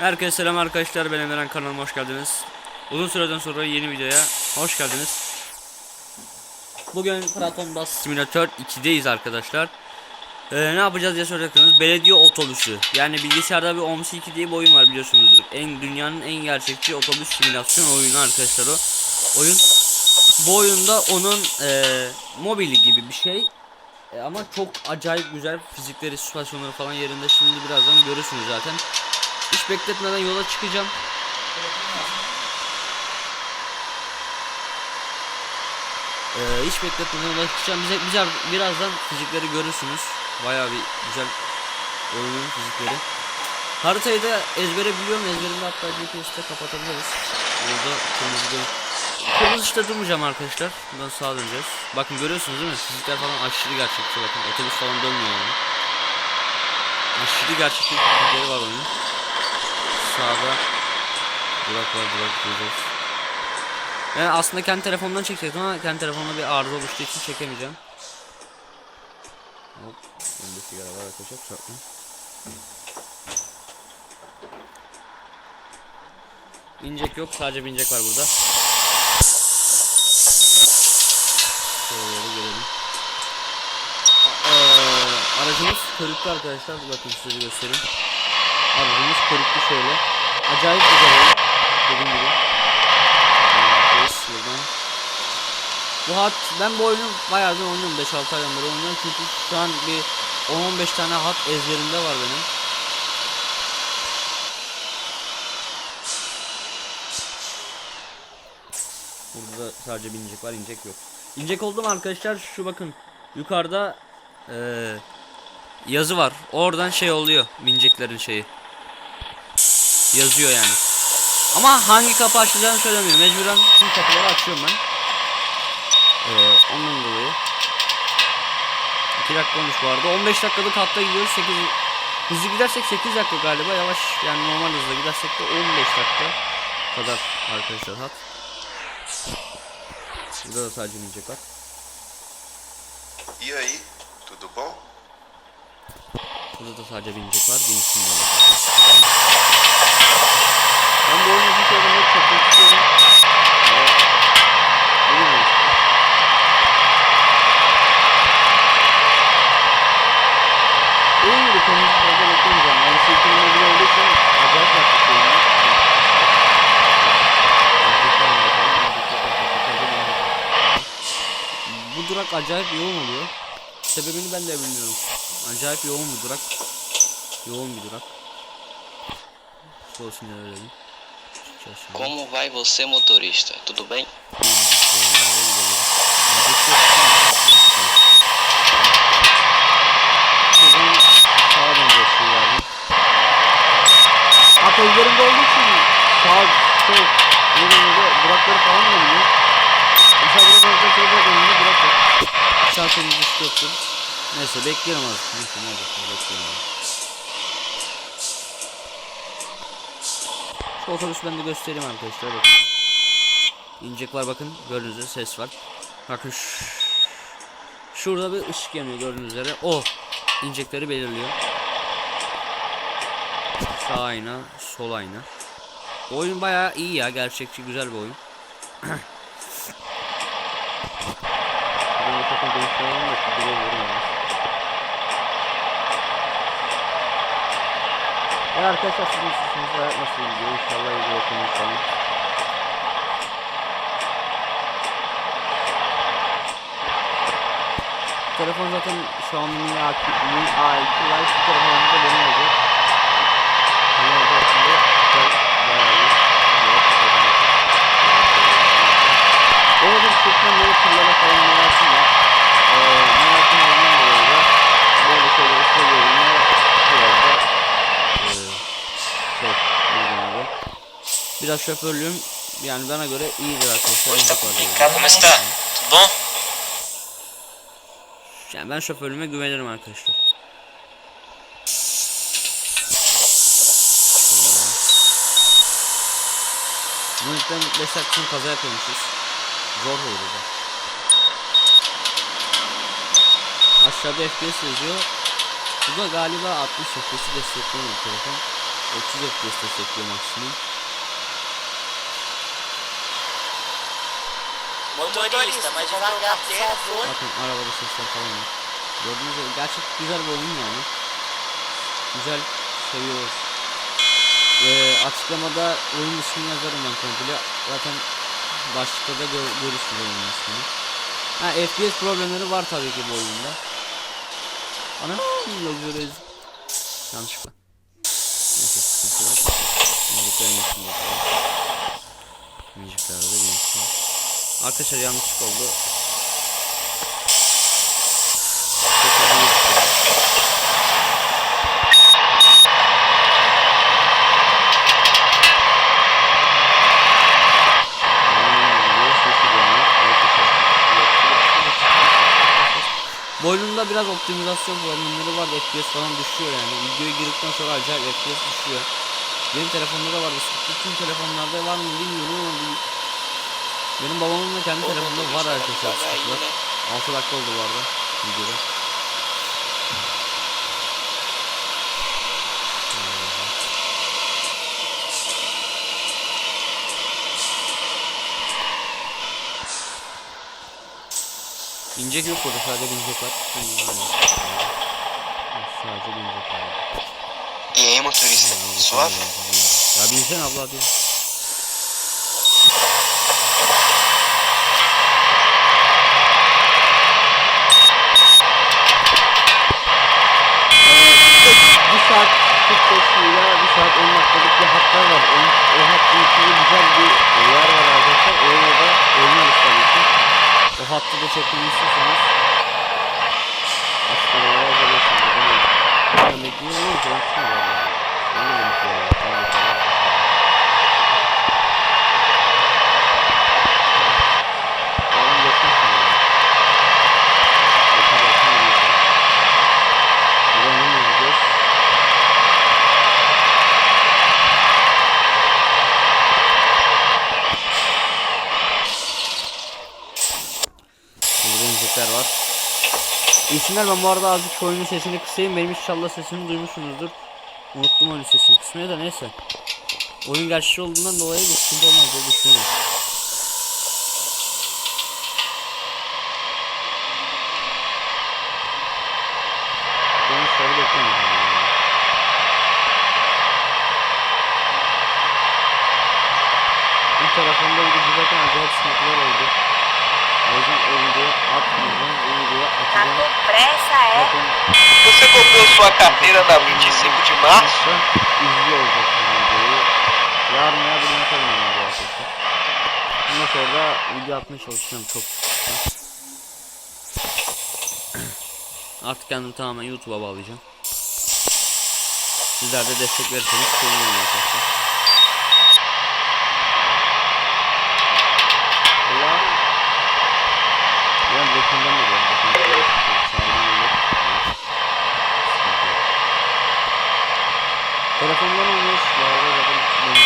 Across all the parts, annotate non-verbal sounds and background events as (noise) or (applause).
Herkese selam arkadaşlar ben Emren kanalıma hoş geldiniz. Uzun süreden sonra yeni videoya hoş geldiniz. Bugün Platon Bus Simulator 2'deyiz arkadaşlar. Ee, ne yapacağız diye soracaksınız. Belediye otobüsü. Yani bilgisayarda bir OMS 2 diye bir oyun var biliyorsunuzdur. En dünyanın en gerçekçi otobüs simülasyon oyunu arkadaşlar o. Oyun. Bu oyunda onun e, mobili gibi bir şey. E, ama çok acayip güzel fizikleri, süspansiyonları falan yerinde. Şimdi birazdan görürsünüz zaten. Hiç bekletmeden yola çıkacağım. Ee, hiç bekletmeden yola çıkacağım. Bize, bize birazdan fizikleri görürsünüz. Bayağı bir güzel oyunun fizikleri. Haritayı da ezbere biliyorum. Ezberimde hatta GPS'te kapatabiliriz. Burada kırmızı gö Kırmızı ışıkta durmayacağım arkadaşlar. Buradan sağa döneceğiz. Bakın görüyorsunuz değil mi? Fizikler falan aşırı gerçekçi. Bakın otobüs falan dönmüyor yani. Aşırı gerçekçi fizikleri var oyunun. Sağda Burak var Burak göreceğiz. Yani aslında kendi telefonumdan çekecektim ama kendi telefonumda bir arıza oluştuğu için çekemeyeceğim. Hop, önde sigara var arkadaşlar kusura. Binecek yok sadece binecek var burada. Şöyle gelelim. Aa, aracımız körüklü arkadaşlar bakın size göstereyim. Aracımız körüklü şöyle. Acayip güzel oyun. Dediğim gibi. Bu hat ben bu oyunu bayağıdır oynuyorum 5-6 aydan beri oynuyorum çünkü şu an bir 10-15 tane hat ezberimde var benim. Burada da sadece binecek var inecek yok. İnecek oldu mu arkadaşlar şu bakın yukarıda eee yazı var. Oradan şey oluyor bineceklerin şeyi. Yazıyor yani. Ama hangi kapı açacağını söylemiyor. Mecburen tüm kapıları açıyorum ben. Ee, ondan dolayı. 2 dakika olmuş bu arada. 15 dakikalık hatta gidiyoruz. 8 hızlı gidersek 8 dakika galiba. Yavaş yani normal hızla gidersek de 15 dakika kadar arkadaşlar hat. Burada da sadece binecek var. E aí, tudo bom? Burada da sadece binecek var. Böyle. Ben bu oyunu kere hep çekmek istiyorum. Oyun gibi kendisi fazla beklemeyeceğim. Yani silkinin ilgili olduğu için acayip oyunu. Bu durak acayip yoğun oluyor. Sebebini ben de bilmiyorum. Acayip yoğun bir durak. Yoğun bir durak. Sol sinyal verelim. Çıkacağız şimdi. Como vai você, motorista? Tudo bem? Şuradan sağa döneceğiz şuralardan. At ezberimde olduğu için sağ, sol, yerinde durakları falan da biliyor. Mesela burada orta şey bırak önünde durak var. Sağ temiz üstü yoktur. Neyse bekliyorum azıcık. Neyse ne olacak ya, bekliyorum otobüsü ben de göstereyim arkadaşlar bakın. İncek var bakın gördüğünüz üzere ses var. Bakın şu- şurada bir ışık yanıyor gördüğünüz üzere. O incekleri belirliyor. Sağ ayna, sol ayna. Oyun bayağı iyi ya gerçekçi güzel bir oyun. Burada takım değiştirmeyi de size veriyorum yani. Arkadaşlar sizin sesiniz hayat nasıl gidiyor? İnşallah iyi falan. Telefon zaten Xiaomi Mi A2 Mi A2 Lite bu telefonumuzda Benim olacak şimdi. Güzel, bayağı iyi. Böyle bir çekmem böyle tırlara falan merakım var. Ee, merakım olduğundan dolayı da böyle şeyleri seviyorum ve biraz da ee, şey, ne denir o? Biraz şoförlüğüm yani bana göre iyidir arkadaşlar. Está bom? Yani ben şoförlüğüme güvenirim arkadaşlar. 5 dakika sonra kaza yapıyormuşuz. Zor da. Aşağıda FPS yazıyor. Bu da galiba 60 FPS'i destekliyor telefon. 30 FPS destekliyor maksimum. Mas devagar, por favor. Bakın arabada sesler falan var. Gördüğünüz gibi gerçek güzel bir oyun yani. Güzel seviyoruz. Ee, açıklamada oyun ismini yazarım ben komple. Zaten başlıkta da gör görürsünüz oyunun ismini. Ha FPS problemleri var tabii ki bu oyunda. Ana yazıyoruz. Yanlışlıkla. Neyse sıkıntı yok. Müzikler yenisini bakalım. Müziklerde de yenisini. Arkadaşlar yanlışlık oldu. Bu biraz optimizasyon problemleri var. FPS falan düşüyor yani. Videoya girdikten sonra acayip FPS düşüyor. Benim telefonda da var. Bütün telefonlarda var mı bilmiyorum ama benim babamın da kendi telefonunda var arkadaşlar. sıkıntılar. 6 dakika oldu bu arada videoda. İncek yok burada sadece bincek var. Sadece bincek var. E aí, motorista? Suave? Ya binsene abla hadi. bir saat 45 ile bir saat 10 dakikalık bir hatlar var. O, o hattın içinde güzel bir yer var arkadaşlar. Oraya da oynuyoruz tabii ki. O hattı da istiyorsanız açıklamalara yazabilirsiniz. Ben bekliyorum ama canım sıkıyor vallahi. Ben de bekliyorum. Tamam, tamam. Oğlum yakın şimdi. Yakın, yakın, yakın. Buradan ne yiyeceğiz? İnecekler var. İyisinler ben bu arada azıcık oyunun sesini kısayım. Benim inşallah sesini duymuşsunuzdur. Unuttum oyunun sesini kısmaya da neyse. Oyun gerçekçi olduğundan dolayı bir sıkıntı olmaz diye düşünüyorum. Bir tarafında bir de acayip sıkıntılar oldu. O yüzden o videoyu atmayacağım. Bu videoyu Tá atacağım. com pressa, é? Você comprou sua carteira na 25 de março? Yarın ya atarım ben video arkadaşlar. Bundan sonra da video atmaya çalışacağım çok. (clears throat) Artık kendimi tamamen YouTube'a bağlayacağım. Sizler de destek verirseniz sevinirim arkadaşlar. Ya. Ya yakından da böyle. Bakın, şöyle sağdan olur. Sıkıntı yok. Telefondan. Bu arada zaten benim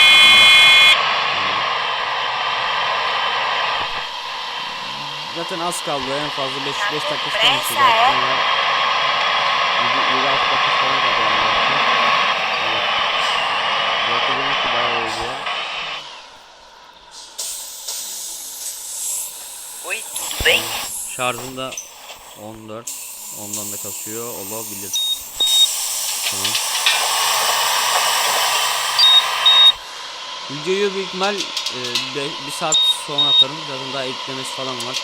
Zaten az kaldı en fazla 5 5 dakika falan Pressa, zaten é? ya. 7 6 dakika falan kaldı. Zaten benimki bayağı oldu. Oi, tudo bem? Şarjında 14 ondan da kasıyor olabilir. Tamam. Videoyu büyük ihtimal e, be- bir saat sonra atarım. Zaten daha eklemesi falan var.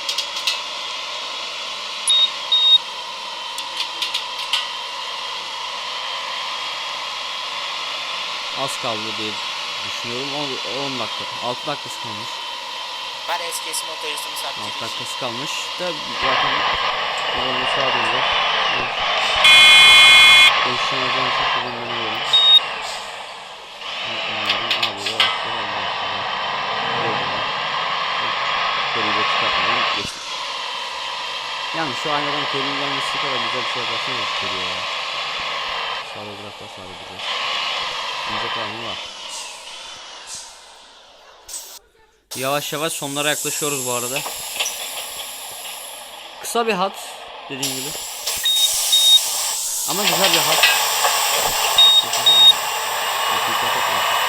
Az kaldı diye düşünüyorum. 10 dakika. 6 dakikası kalmış. Motorista não sabe Alt dirigir. dakikası kalmış da zaten yolun sağa dönüyor. Değiştirmeden için şuradan dönüyorum. Abi yavaş yavaş Çıkartmadan geçtik. Yani şu aynadan kerinin gelmesi kadar güzel bir şey yaparsın ya keriye ya. Sağda bırakma sağda bırak. İnce kalanı var. Yavaş yavaş sonlara yaklaşıyoruz bu arada. Kısa bir hat dediğim gibi. Ama güzel bir hat. Düşünsene.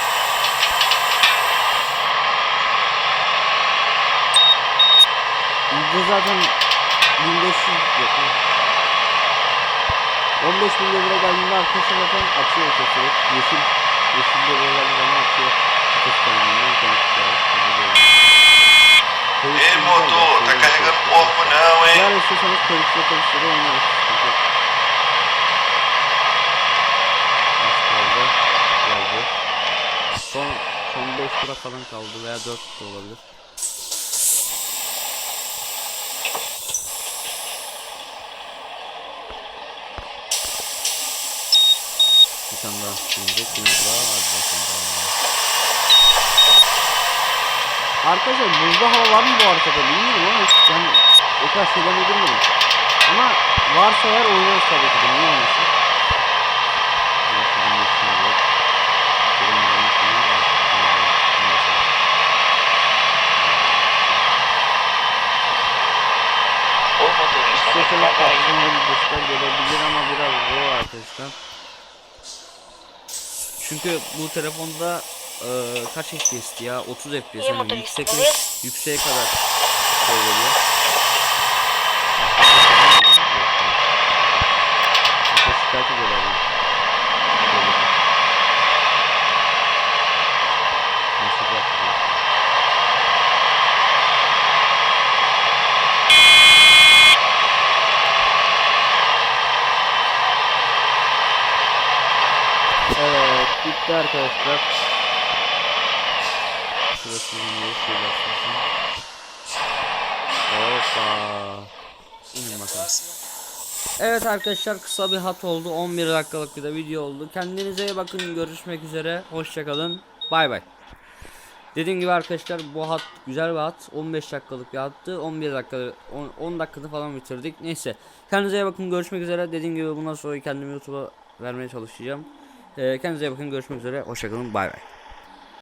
Bizde zaten 1500 yok. mu? 15 bin lira geldiğinde arkadaşlar zaten atıyor ötesi. Yeşil yeşil lira geldiği zaman atıyor. Ateş kanalından konuşuyor. Ei, motor, tá carregando porco não, hein? Eğer istiyorsanız konuşuyor konuşuyor oynarız. Sıkıntı yok. Az kaldı. Geldi. Son, son 5 tura falan kaldı veya 4 da olabilir. Tane daha. Yine daha hadi bakalım daha. Arkadaşlar buzda hava var mı bu haritada bilmiyorum ama hiç ben o kadar şeyden uydurmadım. Ama varsa eğer oynarız tabii ki de niye olmasın. Aslında bir göster gelebilir ama biraz zor arkadaşlar. Çünkü bu telefonda e, kaç FPS'ti ya? 30 FPS yani yüksek yükseğe kadar şey geliyor. Çok şikayet ediyorlar bunu. Böyle. Nasıl yapıyor? Bitti arkadaşlar. Şurası niye şey başlasın. Hoppa. İnin bakalım. Evet arkadaşlar kısa bir hat oldu. 11 dakikalık bir de video oldu. Kendinize iyi bakın. Görüşmek üzere. Hoşçakalın. Bay bay. Dediğim gibi arkadaşlar bu hat güzel bir hat. 15 dakikalık bir hattı. 11 dakika 10, 10 dakikada falan bitirdik. Neyse. Kendinize iyi bakın. Görüşmek üzere. Dediğim gibi bundan sonra kendimi YouTube'a vermeye çalışacağım. Ee, kendinize bakın. Görüşmek üzere. Hoşçakalın. Bay bay.